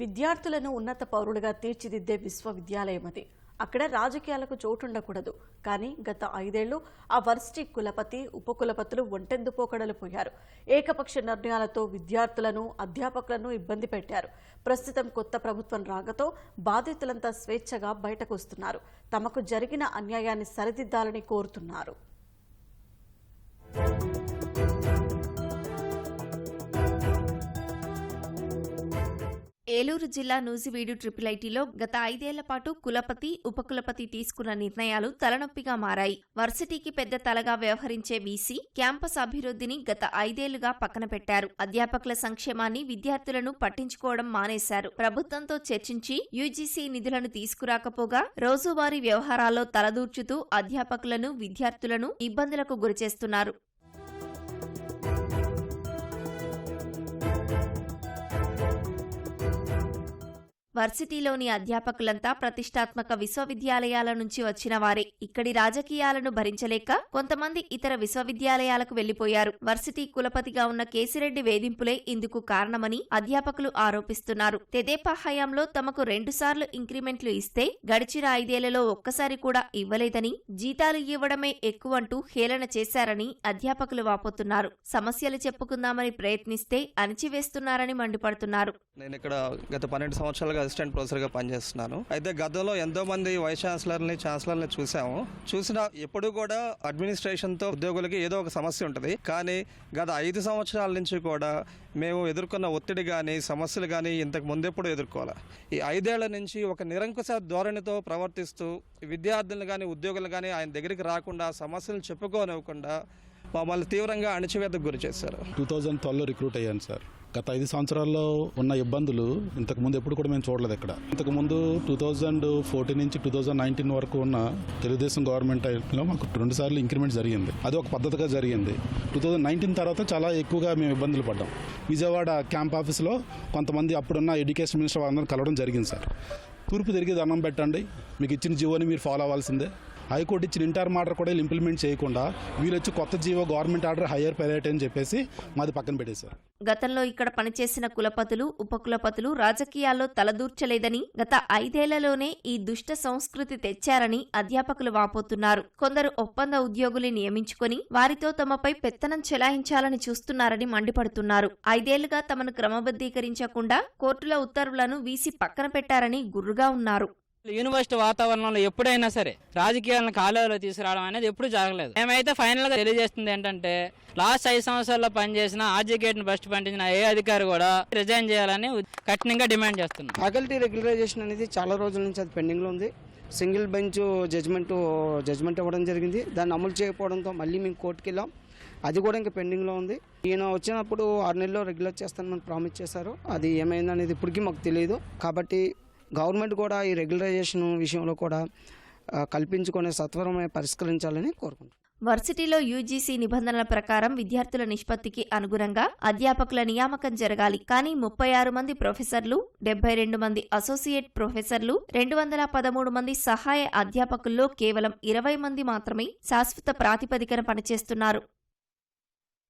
విద్యార్థులను ఉన్నత పౌరులుగా తీర్చిదిద్దే విశ్వవిద్యాలయం అది. అక్కడ రాజకీయాలకు చోటుండకూడదు. కానీ గత ఐదేళ్ళు ఆ వర్సిటీ కులపతి ఉపకులపతులు ఒంటెందు పోకడలు పోయారు. ఏకపక్ష నిర్ణయాలతో విద్యార్థులను అధ్యాపకులను ఇబ్బంది పెట్టారు. ప్రస్తుతం కొత్త ప్రభుత్వం రాగతో బాధితులంతా స్వేచ్ఛగా బయటకు వస్తున్నారు. తమకు జరిగిన అన్యాయాన్ని సరిదిద్దాలని కోరుతున్నారు. ఏలూరు జిల్లా నూజివీడు ట్రిపుల్ ఐటీలో గత ఐదేళ్ళ పాటు కులపతి ఉపకులపతి తీసుకున్న నిర్ణయాలు తలనొప్పిగా మారాయి. వర్సిటీకి పెద్ద తలగా వ్యవహరించే వీసీ క్యాంపస్ అభివృద్ధిని గత ఐదేళ్ళుగా పక్కన పెట్టారు. అధ్యాపకుల సంక్షేమాన్ని విద్యార్థులను పట్టించుకోవడం మానేశారు. ప్రభుత్వంతో చర్చించి యూజీసీ నిధులను తీసుకురాకపోగా రోజువారీ వ్యవహారాల్లో తలదూర్చుతూ అధ్యాపకులను విద్యార్థులను ఇబ్బందులకు గురిచేస్తున్నారు. వర్సిటీలోని అధ్యాపకులంతా ప్రతిష్టాత్మక విశ్వవిద్యాలయాల నుంచి వచ్చిన వారే. ఇక్కడి రాజకీయాలను భరించలేక కొంతమంది ఇతర విశ్వవిద్యాలయాలకు వెళ్ళిపోయారు వర్సిటీ కులపతిగా ఉన్న కేసిరెడ్డి వేధింపులే ఇందుకు కారణమని అధ్యాపకులు ఆరోపిస్తున్నారు. తెదేపా హయాంలో తమకు రెండుసార్లు ఇంక్రిమెంట్లు ఇస్తే గడిచిన ఐదేళ్ళలో ఒక్కసారి కూడా ఇవ్వలేదని జీతాలు ఇవ్వడమే ఎక్కువంటూ హేళన చేశారని అధ్యాపకులు వాపోతున్నారు. సమస్యలు చెప్పుకుందామని ప్రయత్నిస్తే అణిచివేస్తున్నారని మండిపడుతున్నారు. నేను ఇక్కడ గత పన్నెండు సంవత్సరాలుగా అసిస్టెంట్ ప్రొఫెసర్గా పనిచేస్తున్నాను. అయితే గతంలో ఎంతో మంది వైస్ ఛాన్సలర్ని ఛాన్సలర్ని చూసాము. చూసిన ఎప్పుడు కూడా అడ్మినిస్ట్రేషన్తో ఉద్యోగులకి ఏదో ఒక సమస్య ఉంటుంది. కానీ గత ఐదు సంవత్సరాల నుంచి కూడా మేము ఎదుర్కొన్న ఒత్తిడి కానీ సమస్యలు కానీ ఇంతకు ముందెప్పుడు ఎదుర్కోవాలి ఈ ఐదేళ్ళ నుంచి ఒక నిరంకుశ ధోరణితో ప్రవర్తిస్తూ విద్యార్థులను కానీ ఉద్యోగులు కానీ ఆయన దగ్గరికి రాకుండా సమస్యలు చెప్పుకోనివ్వకుండా మమ్మల్ని తీవ్రంగా అణచివేతకు గురి చేశారు. టూ థౌజండ్ ట్వెల్వ్లో రిక్రూట్ అయ్యాను సార్. గత ఐదు సంవత్సరాల్లో ఉన్న ఇబ్బందులు ఇంతకు ముందు ఎప్పుడు కూడా మేము చూడలేదు ఇక్కడ ఇంతకు ముందు టూ థౌజండ్ ఫోర్టీన్ నుంచి టూ థౌజండ్ నైన్టీన్ వరకు ఉన్న తెలుగుదేశం గవర్నమెంట్లో మాకు రెండు సార్లు ఇంక్రిమెంట్ జరిగింది. అది ఒక పద్ధతిగా జరిగింది. టూ థౌజండ్ నైన్టీన్ తర్వాత చాలా ఎక్కువగా మేము ఇబ్బందులు పడ్డాం. విజయవాడ క్యాంప్ ఆఫీస్లో కొంతమంది అప్పుడున్న ఎడ్యుకేషన్ మినిస్టర్ వాళ్ళందరూ కలవడం జరిగింది సార్. తూర్పు తిరిగి దండం పెట్టండి. మీకు ఇచ్చిన జీవోని మీరు ఫాలో అవ్వాల్సిందే. హైకోర్టు ఇచ్చిన ఇంటర్ ఆర్డర్ కూడా వీళ్ళు ఇంప్లిమెంట్ చేయకుండా వీళ్ళు వచ్చి కొత్త జీవో గవర్నమెంట్ ఆర్డర్ హయ్యర్ పెరైట్ అని చెప్పేసి మాది పక్కన పెట్టేశారు. గతంలో ఇక్కడ పనిచేసిన కులపతులు ఉపకులపతులు రాజకీయాల్లో తలదూర్చలేదని గత ఐదేళ్ళలోనే ఈ దుష్ట సంస్కృతి తెచ్చారని అధ్యాపకులు వాపోతున్నారు. కొందరు ఒప్పంద ఉద్యోగుల్ని నియమించుకొని వారితో తమపై పెత్తనం చెలాయించాలని చూస్తున్నారని మండిపడుతున్నారు. ఐదేళ్ళుగా తమను క్రమబద్ధీకరించకుండా కోర్టుల ఉత్తర్వులను వీసి పక్కన పెట్టారని గుర్రుగా ఉన్నారు. యూనివర్సిటీ వాతావరణంలో ఎప్పుడైనా సరే రాజకీయాలను కాలువలో తీసుకురావడం అనేది ఎప్పుడు జరగలేదు. మేమైతే ఫైనల్గా తెలియజేస్తుంది ఏంటంటే లాస్ట్ ఐదు సంవత్సరాల్లో పనిచేసిన ఆర్జికేట్ను బస్ట్ పండించిన ఏ అధికారి కూడా రిజైన్ చేయాలని కఠినంగా డిమాండ్ చేస్తున్నాం ఫ్యాకల్టీ రెగ్యులరైజేషన్ అనేది చాలా రోజుల నుంచి అది పెండింగ్లో ఉంది. సింగిల్ బెంచ్ జడ్జ్మెంట్ జడ్జ్మెంట్ ఇవ్వడం జరిగింది. దాన్ని అమలు చేయకపోవడంతో మళ్ళీ మేము కోర్టుకి వెళ్ళాం. అది కూడా ఇంకా పెండింగ్లో ఉంది. ఈయన వచ్చినప్పుడు ఆరు నెలల్లో రెగ్యులర్ చేస్తానని ప్రామిస్ చేశారు. అది ఏమైందనేది ఇప్పటికీ మాకు తెలియదు. కాబట్టి గవర్నమెంట్ కూడా ఈ రెగ్యులరైజేషన్ విషయంలో కూడా కల్పించుకునే సత్వరమే పరిష్కరించాలని కోరుకుంటున్నాను వర్సిటీలో యూజీసీ నిబంధనల ప్రకారం విద్యార్థుల నిష్పత్తికి అనుగుణంగా అధ్యాపకుల నియామకం జరగాలి. కానీ ముప్పై ఆరు మంది ప్రొఫెసర్లు డెబ్బై రెండు మంది అసోసియేట్ ప్రొఫెసర్లు రెండు వందల పదమూడు మంది సహాయ అధ్యాపకుల్లో కేవలం ఇరవై మంది మాత్రమే శాశ్వత ప్రాతిపదికన పనిచేస్తున్నారు.